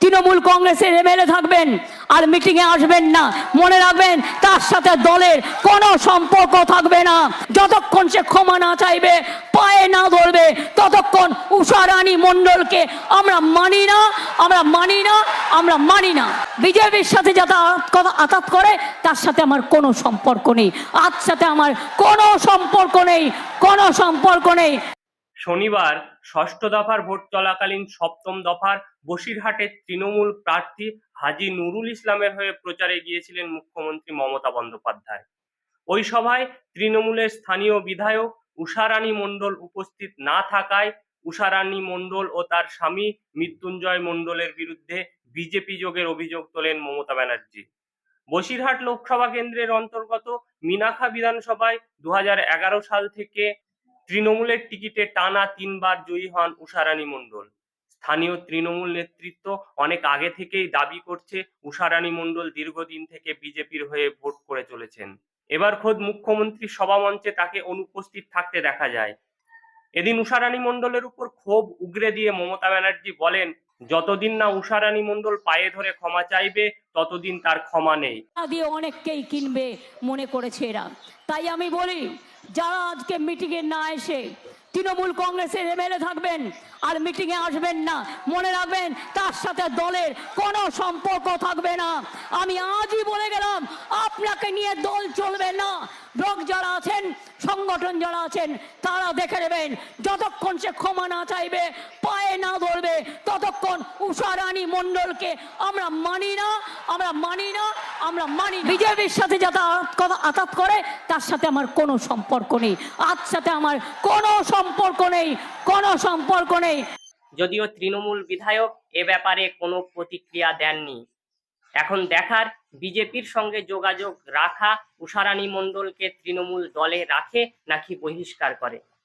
তৃণমূল কংগ্রেসের এমএলএ থাকবেন আর মিটিং এ আসবেন না। মনে রাখবেন, তার সাথে দলের কোনো সম্পর্ক থাকবে না। যতক্ষণ সে ক্ষমা না চাইবে, পায়ে না ধরবে, ততক্ষণ উষারানী মণ্ডলকে আমরা মানি না, আমরা মানি না, আমরা মানি না। বিজেপির সাথে যাতে কথা আঘাত করে, তার সাথে আমার কোনো সম্পর্ক নেই। আজ সাথে আমার কোনো সম্পর্ক নেই, কোনো সম্পর্ক নেই। শনিবার ষষ্ঠ দফার ভোট চলাকালীন সপ্তম দফার বসিরহাটের তৃণমূল প্রার্থী হাজী নুরুল ইসলামের হয়ে প্রচারে গিয়েছিলেন মুখ্যমন্ত্রী মমতা বন্দ্যোপাধ্যায়। ওই সভায় তৃণমূলের স্থানীয় বিধায়ক উষারানী মণ্ডল উপস্থিত না থাকায় উষারানী মণ্ডল ও তার স্বামী মৃত্যুঞ্জয় মণ্ডলের বিরুদ্ধে বিজেপি যোগের অভিযোগ তোলেন মমতা ব্যানার্জি। বসিরহাট লোকসভা কেন্দ্রের অন্তর্গত মিনাখা বিধানসভায় দু হাজার এগারো সাল থেকে তৃণমূলের টিকিটে টানা তিনবার জয়ী হন উষারানী মণ্ডল। স্থানীয় তৃণমূল নেতৃত্ব অনেক আগে থেকেই দাবি করছে উষারানী মণ্ডল দীর্ঘদিন থেকে বিজেপির হয়ে ভোট করে চলেছেন। এবার খোদ মুখ্যমন্ত্রী সভামঞ্চে তাকে অনুপস্থিত থাকতে দেখা যায়। এদিন উষারানী মণ্ডলের উপর ক্ষোভ উগরে দিয়ে মমতা ব্যানার্জি বলেন যতদিন না উষারানী মণ্ডল পায়ে ধরে ক্ষমা চাইবে, ততদিন তার ক্ষমা নেই। দিয়ে অনেককেই কিনবে মনে করেছে এরা। তাই আমি বলি, যারা আজকে মিটিংয়ে না এসে তৃণমূল কংগ্রেসের এমএলএ থাকবেন আর মিটিংয়ে আসবেন না, মনে রাখবেন তার সাথে দলের কোনো সম্পর্ক থাকবে না। আমি আজই বলে গেলাম আপনাকে নিয়ে দল চলবে না। ব্লক যারা আছেন সংগঠন যারা আছেন তারা দেখে নেবেন যতক্ষণ সে ক্ষমা না চাইবে পায়ে না ধরবে ততক্ষণ উষারানী মণ্ডলকে আমরা মানি না আমরা মানি না আমরা মানি বিজেপির সাথে যাতে আঘাত কথা আঘাত করে তার সাথে আমার কোনো সম্পর্ক নেই। আজ সাথে আমার কোনো সম্পর্ক নেই কোনো সম্পর্ক নেই। যদিও তৃণমূল বিধায়ক এ ব্যাপারে কোনো প্রতিক্রিয়া দেননি। এখন দেখার বিজেপির সঙ্গে যোগাযোগ রাখা উষারানী মণ্ডলকে তৃণমূল দলে রাখে নাকি বহিষ্কার করে?